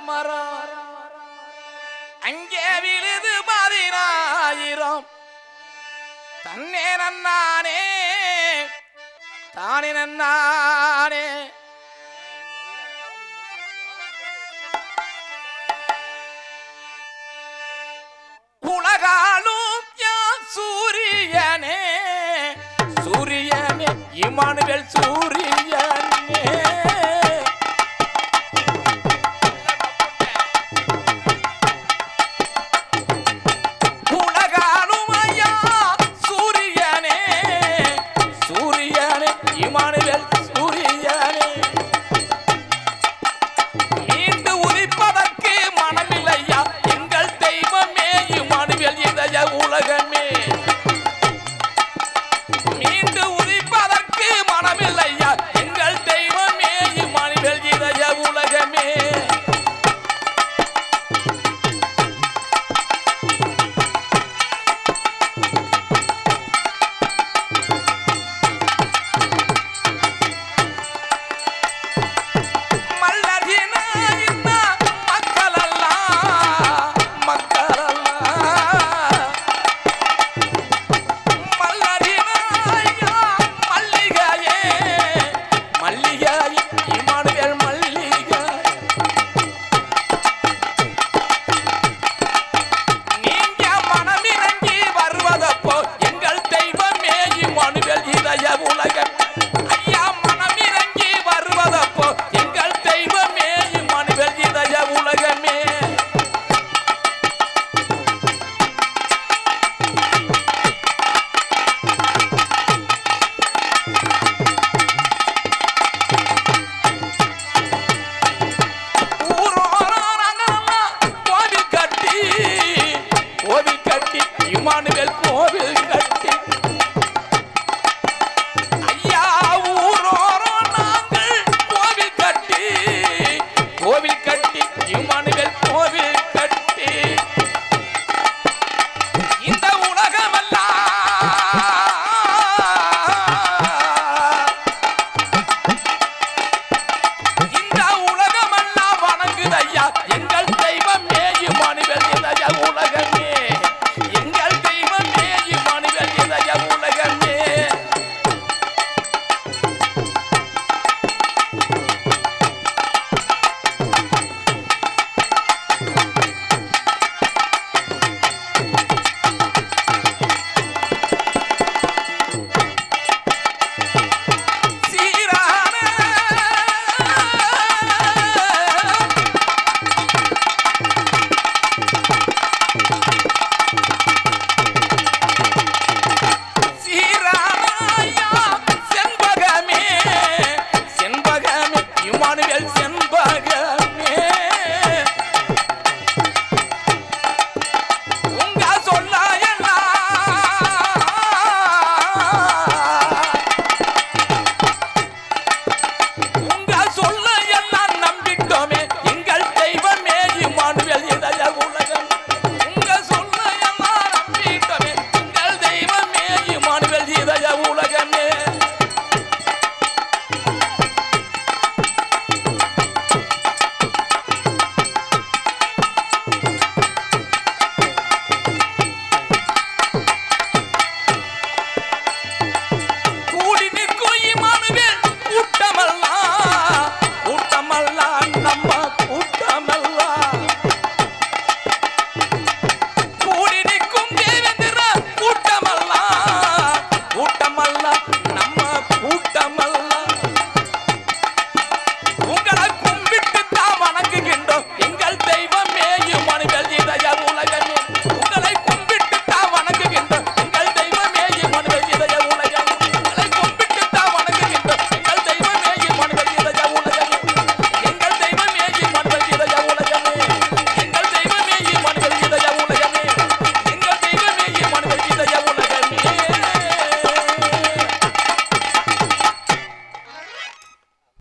மரம். அங்கே விழுது பதினாயிரம். தன்னே நன்னானே தானே நன்னானே. உலகாலும் யான் சூரியனே? சூரியனே இமானுகள் சூரியனே. நீண்ட devil like